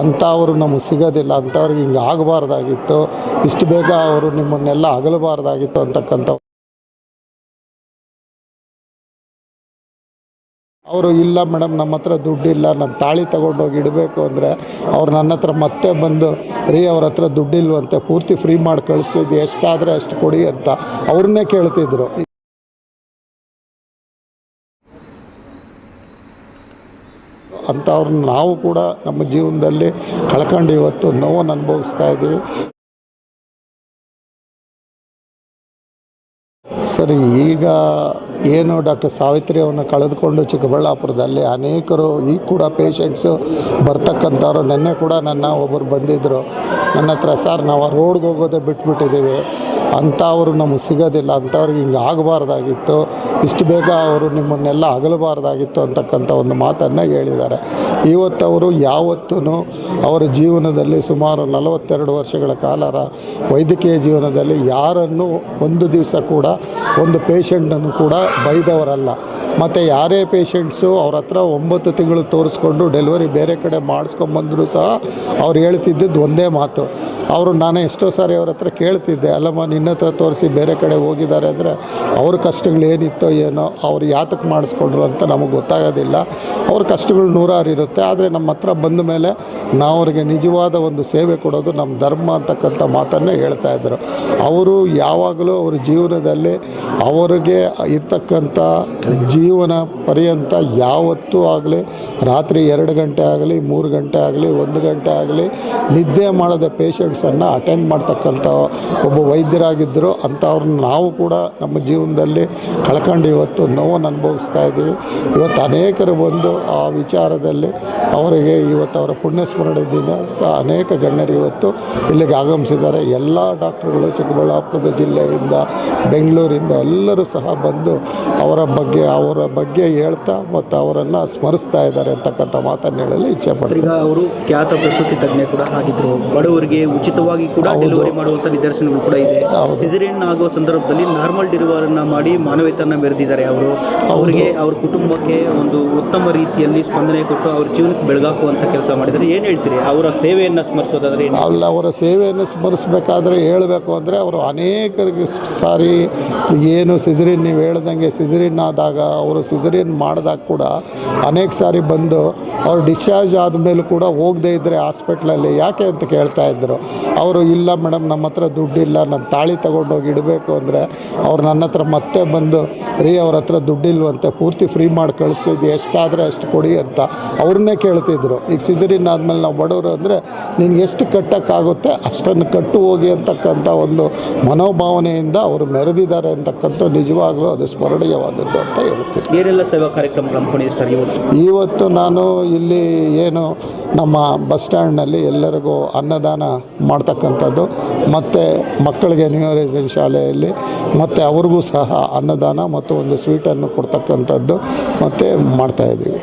ಅಂಥವ್ರು ನಮಗೆ ಸಿಗೋದಿಲ್ಲ, ಅಂಥವ್ರಿಗೆ ಹಿಂಗೆ ಆಗಬಾರ್ದಾಗಿತ್ತು, ಇಷ್ಟು ಬೇಗ ಅವರು ನಿಮ್ಮನ್ನೆಲ್ಲ ಅಗಲಬಾರ್ದಾಗಿತ್ತು ಅಂತಕ್ಕಂಥ ಅವರು ಇಲ್ಲ ಮೇಡಮ್, ನಮ್ಮ ಹತ್ರ ದುಡ್ಡಿಲ್ಲ, ನಾನು ತಾಳಿ ತಗೊಂಡೋಗಿ ಇಡಬೇಕು ಅಂದರೆ ಅವ್ರು ನನ್ನ ಹತ್ರ ಮತ್ತೆ ಬಂದು, ರೀ ಅವ್ರ ಹತ್ರ ದುಡ್ಡಿಲ್ವಂತೆ, ಪೂರ್ತಿ ಫ್ರೀ ಮಾಡಿ ಕಳಿಸಿದ್ದು, ಎಷ್ಟಾದರೆ ಅಷ್ಟು ಕೊಡಿ ಅಂತ ಅವ್ರನ್ನೇ ಕೇಳ್ತಿದ್ರು. ಅಂಥವ್ರನ್ನ ನಾವು ಕೂಡ ನಮ್ಮ ಜೀವನದಲ್ಲಿ ಕಳ್ಕೊಂಡು ಇವತ್ತು ನೋವನ್ನು ಅನುಭವಿಸ್ತಾ ಇದ್ದೀವಿ. ಸರಿ, ಈಗ ಏನು ಡಾಕ್ಟರ್ ಸಾವಿತ್ರಿ ಅವನ್ನ ಕಳೆದುಕೊಂಡು ಚಿಕ್ಕಬಳ್ಳಾಪುರದಲ್ಲಿ ಅನೇಕರು ಈಗ ಕೂಡ ಪೇಷಂಟ್ಸು ಬರ್ತಕ್ಕಂಥವ್ರು. ನಿನ್ನೆ ಕೂಡ ನನ್ನ ಒಬ್ಬರು ಬಂದಿದ್ದರು ನನ್ನ ಹತ್ರ, ಸರ್, ನಾವು ರೋಡ್ಗೆ ಹೋಗೋದೇ ಬಿಟ್ಬಿಟ್ಟಿದ್ದೀವಿ. ಅಂಥವ್ರು ನಮಗೆ ಸಿಗೋದಿಲ್ಲ. ಅಂಥವ್ರಿಗೆ ಹಿಂಗೆ ಆಗಬಾರ್ದಾಗಿತ್ತು. ಇಷ್ಟು ಬೇಗ ಅವರು ನಿಮ್ಮನ್ನೆಲ್ಲ ಅಗಲಬಾರ್ದಾಗಿತ್ತು ಅಂತಕ್ಕಂಥ ಒಂದು ಮಾತನ್ನು ಹೇಳಿದ್ದಾರೆ. ಇವತ್ತು ಅವರು ಯಾವತ್ತೂ ಅವರ ಜೀವನದಲ್ಲಿ ಸುಮಾರು ನಲವತ್ತೆರಡು ವರ್ಷಗಳ ಕಾಲರ ವೈದ್ಯಕೀಯ ಜೀವನದಲ್ಲಿ ಯಾರನ್ನು ಒಂದು ದಿವಸ ಕೂಡ ಒಂದು ಪೇಷಂಟನ್ನು ಕೂಡ ಬೈದವರಲ್ಲ. ಮತ್ತು ಯಾರೇ ಪೇಷಂಟ್ಸು ಅವ್ರ ಹತ್ರ ಒಂಬತ್ತು ತಿಂಗಳು ತೋರಿಸ್ಕೊಂಡು ಡೆಲಿವರಿ ಬೇರೆ ಕಡೆ ಮಾಡಿಸ್ಕೊಂಬಂದ್ರು ಸಹ ಅವ್ರು ಹೇಳ್ತಿದ್ದಿದ್ದು ಒಂದೇ ಮಾತು. ಅವರು ನಾನು ಎಷ್ಟೋ ಸಾರಿ ಅವ್ರ ಹತ್ರ ಕೇಳ್ತಿದ್ದೆ, ಅಲ್ಲಮ್ಮ, ನಿನ್ನ ಹತ್ರ ತೋರಿಸಿ ಬೇರೆ ಕಡೆ ಹೋಗಿದ್ದಾರೆ ಅಂದರೆ ಅವ್ರ ಕಷ್ಟಗಳು ಏನಿತ್ತೋ ಏನೋ, ಅವ್ರು ಯಾತಕ್ಕೆ ಮಾಡಿಸ್ಕೊಂಡ್ರು ಅಂತ ನಮಗೆ ಗೊತ್ತಾಗೋದಿಲ್ಲ. ಅವ್ರ ಕಷ್ಟಗಳು ನೂರಾರು ಇರುತ್ತೆ, ಆದರೆ ನಮ್ಮ ಹತ್ರ ಬಂದ ಮೇಲೆ ನಾವು ಅವ್ರಿಗೆ ನಿಜವಾದ ಒಂದು ಸೇವೆ ಕೊಡೋದು ನಮ್ಮ ಧರ್ಮ ಅಂತಕ್ಕಂಥ ಮಾತನ್ನೇ ಹೇಳ್ತಾ ಇದ್ದರು ಅವರು ಯಾವಾಗಲೂ ಅವ್ರ ಜೀವನದಲ್ಲಿ ಅವರಿಗೆ ಇರ್ತಕ್ಕಂಥ ಜೀವನ ಪರ್ಯಂತ ಯಾವತ್ತೂ ಆಗಲಿ, ರಾತ್ರಿ ಎರಡು ಗಂಟೆ ಆಗಲಿ, ಮೂರು ಗಂಟೆ ಆಗಲಿ, ಒಂದು ಗಂಟೆ ಆಗಲಿ, ನಿದ್ದೆ ಮಾಡದ ಪೇಷಂಟ್ಸನ್ನು ಅಟೆಂಡ್ ಮಾಡ್ತಕ್ಕಂಥ ಒಬ್ಬ ವೈದ್ಯರಾಗಿದ್ದರು. ಅಂಥವ್ರನ್ನ ನಾವು ಕೂಡ ನಮ್ಮ ಜೀವನದಲ್ಲಿ ಕಳ್ಕೊಂಡು ಇವತ್ತು ನೋವನ್ನು ಅನುಭವಿಸ್ತಾ ಇದ್ದೀವಿ. ಇವತ್ತು ಅನೇಕರು ಬಂದು ಆ ವಿಚಾರದಲ್ಲಿ ಅವರಿಗೆ ಇವತ್ತು ಅವರ ಪುಣ್ಯಸ್ಮರಣೆ ದಿನ ಸಹ ಅನೇಕ ಗಣ್ಯರು ಇವತ್ತು ಇಲ್ಲಿಗೆ ಆಗಮಿಸಿದ್ದಾರೆ. ಎಲ್ಲ ಡಾಕ್ಟ್ರುಗಳು ಚಿಕ್ಕಬಳ್ಳಾಪುರದ ಜಿಲ್ಲೆಯಿಂದ, ಬೆಂಗಳೂರಿಂದ ಎಲ್ಲರೂ ಸಹ ಬಂದು ಅವರ ಬಗ್ಗೆ ಅವರ ಬಗ್ಗೆ ಹೇಳ್ತಾ ಮತ್ತು ಅವರನ್ನು ಸ್ಮರಿಸ್ತಾ ಇದ್ದಾರೆ ಅಂತಕ್ಕಂಥ ಮಾತನ್ನು ಹೇಳಲು ಇಚ್ಛೆ ಸರ್, ಪಡ್ತೀನಿ. ಈಗ ಅವರು ಖ್ಯಾತ ಪ್ರಸೂತಿ ತಜ್ಞ ಕೂಡ ಆಗಿದ್ದರು ಬಡವರಿಗೆ ಉಚಿತವಾಗಿ ಕೂಡ ಡೆಲಿವರಿ ಮಾಡುವಂಥ ನಿದರ್ಶನಗಳು ಕೂಡ ಇದೆ. ಸಿಜರಿನ್ ಆಗುವ ಆಗೋ ಸಂದರ್ಭದಲ್ಲಿ ನಾರ್ಮಲ್ ಡೆಲಿವರನ್ನು ಮಾಡಿ ಮಾನವೀಯತನ ಮೆರೆದಿದ್ದಾರೆ ಅವರು. ಅವರಿಗೆ ಅವ್ರ ಕುಟುಂಬಕ್ಕೆ ಒಂದು ಉತ್ತಮ ರೀತಿಯಲ್ಲಿ ಸ್ಪಂದನೆ ಕೊಟ್ಟು ಅವ್ರ ಜೀವನಕ್ಕೆ ಬೆಳಗಾಕುವಂಥ ಕೆಲಸ ಮಾಡಿದರೆ ಏನು ಹೇಳ್ತೀರಿ? ಅವರ ಸೇವೆಯನ್ನು ಸ್ಮರಿಸೋದಾದರೆ ಅಲ್ಲ ಅವರ ಸೇವೆಯನ್ನು ಸ್ಮರಿಸಬೇಕಾದ್ರೆ ಹೇಳಬೇಕು ಅಂದರೆ ಅವರು ಅನೇಕರಿಗೆ ಸಾರಿ ಏನು ಸಿಸರಿನ್ ನೀವು ಹೇಳ್ದಂಗೆ ಸಿಜರಿನ್ ಆದಾಗ ಅವರು ಸಿಸರಿಯನ್ ಮಾಡಿದಾಗ ಕೂಡ ಅನೇಕ ಸಾರಿ ಬಂದು ಅವ್ರು ಡಿಸ್ಚಾರ್ಜ್ ಆದಮೇಲೂ ಕೂಡ ಹೋಗದೇ ಇದ್ದರೆ ಹಾಸ್ಪಿಟ್ಲಲ್ಲಿ. ಯಾಕೆ ಅಂತ ಕೇಳ್ತಾ ಇದ್ದರು ಅವರು, ಇಲ್ಲ ಮೇಡಮ್, ನಮ್ಮ ಹತ್ರ ದುಡ್ಡಿಲ್ಲ, ನಾನು ತಾಳಿ ತಗೊಂಡೋಗಿ ಇಡಬೇಕು ಅಂದರೆ ಅವ್ರು ನನ್ನ ಹತ್ರ ಮತ್ತೆ ಬಂದು, ರೀ, ಅವ್ರ ಹತ್ರ ದುಡ್ಡಿಲ್ವಂತೆ, ಪೂರ್ತಿ ಫ್ರೀ ಮಾಡಿ ಕಳಿಸಿದ್ದು, ಎಷ್ಟಾದರೆ ಅಷ್ಟು ಕೊಡಿ ಅಂತ ಅವ್ರನ್ನೇ ಕೇಳ್ತಿದ್ರು. ಈಗ ಸಿಸರಿನ್ ಆದಮೇಲೆ ನಾವು ಬಡವರು ಅಂದರೆ ನಿನ್ಗೆ ಎಷ್ಟು ಕಟ್ಟೋಕ್ಕಾಗುತ್ತೆ ಅಷ್ಟನ್ನು ಕಟ್ಟು ಹೋಗಿ ಅಂತಕ್ಕಂಥ ಒಂದು ಮನೋಭಾವನೆಯಿಂದ ಅವರು ಮೆರೆದಿದ್ದಾರೆ ಅಂತಕ್ಕಂಥ ನಿಜವಾಗ್ಲೂ ಅದು ಸ್ಮರಣೀಯವಾದದ್ದು ಅಂತ ಏನೆಲ್ಲ ಸೇವಾ ಕಾರ್ಯಕ್ರಮಗಳು ಹಮ್ಮಿಕೊಂಡಿದೆ ಸರ್ ಇವತ್ತು ಇವತ್ತು ನಾನು ಇಲ್ಲಿ ಏನು ನಮ್ಮ ಬಸ್ ಸ್ಟ್ಯಾಂಡ್ನಲ್ಲಿ ಎಲ್ಲರಿಗೂ ಅನ್ನದಾನ ಮಾಡ್ತಕ್ಕಂಥದ್ದು ಮತ್ತು ಮಕ್ಕಳಿಗೆ ನ್ಯೂರೈಸಿಂಗ್ ಶಾಲೆಯಲ್ಲಿ ಮತ್ತು ಅವ್ರಿಗೂ ಸಹ ಅನ್ನದಾನ ಮತ್ತು ಒಂದು ಸ್ವೀಟನ್ನು ಕೊಡ್ತಕ್ಕಂಥದ್ದು ಮತ್ತು ಮಾಡ್ತಾಯಿದ್ದೀವಿ